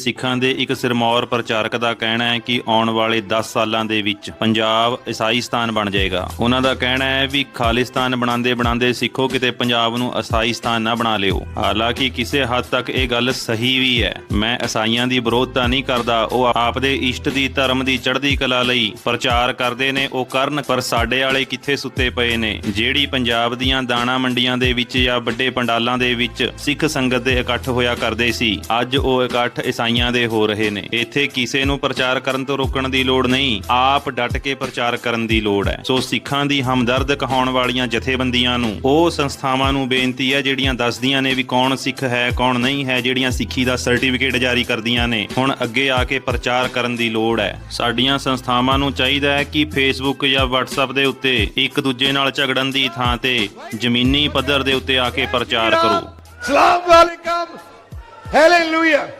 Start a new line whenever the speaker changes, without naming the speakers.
ਸਿੱਖਾਂ ਦੇ ਇੱਕ ਸਿਰਮੌਰ ਪ੍ਰਚਾਰਕ ਦਾ ਕਹਿਣਾ ਹੈ ਕਿ ਆਉਣ ਵਾਲੇ 10 ਸਾਲਾਂ ਦੇ ਵਿੱਚ ਪੰਜਾਬ ਈਸਾਈਸਤਾਨ ਬਣ ਜਾਏਗਾ। ਉਹਨਾਂ ਦਾ ਕਹਿਣਾ ਹੈ ਵੀ ਖਾਲਿਸਤਾਨ ਬਣਾਉਂਦੇ ਬਣਾਉਂਦੇ ਸਿੱਖੋ, ਕਿਤੇ ਪੰਜਾਬ ਨੂੰ ਈਸਾਈਸਤਾਨ ਨਾ ਬਣਾ ਲਿਓ। ਹਾਲਾਂਕਿ ਕਿਸੇ ਹੱਦ ਤੱਕ ਇਹ ਗੱਲ ਸਹੀ ਵੀ ਹੈ। ਮੈਂ ਈਸਾਈਆਂ ਦੀ ਵਿਰੋਧਤਾ ਨਹੀਂ ਕਰਦਾ। ਉਹ ਆਪਦੇ ਇਸ਼ਟ ਦੀ, ਧਰਮ ਦੀ, ਚੜ੍ਹਦੀ ਕਲਾ ਲਈ ਪ੍ਰਚਾਰ ਕਰਦੇ ਨੇ। ਉਹ ਕਰਨ, ਪਰ ਸਾਡੇ ਵਾਲੇ ਕਿੱਥੇ ਸੁੱਤੇ ਪਏ ਨੇ? ਜਿਹੜੀ ਪੰਜਾਬ ਦੀਆਂ ਦਾਣਾ ਮੰਡੀਆਂ ਦੇ ਵਿੱਚ ਜਾਂ ਵੱਡੇ ਪੰਡਾਲਾਂ ਦੇ ਵਿੱਚ ਸਿੱਖ ਸੰਗਤ ਦੇ ਇਕੱਠ ਹੋਇਆ ਕਰਦੇ ਸੀ, ਅੱਜ ਉਹ ਇਕੱਠ ਈਸਾਈ ਈਸਾਈਆਂ ਦੇ ਹੋ ਰਹੇ ਨੇ। ਇੱਥੇ ਕਿਸੇ ਨੂੰ ਪ੍ਰਚਾਰ ਕਰਨ ਤੋਂ ਰੋਕਣ ਦੀ ਲੋੜ ਨਹੀਂ। ਆਪ ਡਟ ਕੇ ਪ੍ਰਚਾਰ ਕਰਨ ਦੀ ਲੋੜ ਹੈ। ਸੋ ਸਿੱਖਾਂ ਦੀ ਹਮਦਰਦ ਕਹਾਉਣ ਵਾਲੀਆਂ ਜਥੇਬੰਦੀਆਂ ਨੂੰ ਉਹ ਸੰਸਥਾਵਾਂ ਨੂੰ ਬੇਨਤੀ ਹੈ ਜਿਹੜੀਆਂ ਦੱਸਦੀਆਂ ਨੇ ਵੀ ਕੌਣ ਸਿੱਖ ਹੈ ਕੌਣ ਨਹੀਂ ਹੈ ਜਿਹੜੀਆਂ ਸਿੱਖੀ ਦਾ ਸਰਟੀਫਿਕੇਟ ਜਾਰੀ ਕਰਦੀਆਂ ਨੇ। ਹੁਣ ਅੱਗੇ ਆ ਕੇ ਪ੍ਰਚਾਰ ਕਰਨ ਦੀ ਲੋੜ ਹੈ। ਸਾਡੀਆਂ ਸੰਸਥਾਵਾਂ ਨੂੰ ਚਾਹੀਦਾ ਹੈ ਕਿ ਫੇਸਬੁੱਕ ਜਾਂ WhatsApp ਦੇ ਉੱਤੇ ਇੱਕ ਦੂਜੇ ਨਾਲ ਝਗੜਨ ਦੀ ਥਾਂ ਤੇ ਜ਼ਮੀਨੀ ਪੱਧਰ ਦੇ ਉੱਤੇ ਆ ਕੇ ਪ੍ਰਚਾਰ ਕਰੋ।
Salaam alaikum. Hallelujah.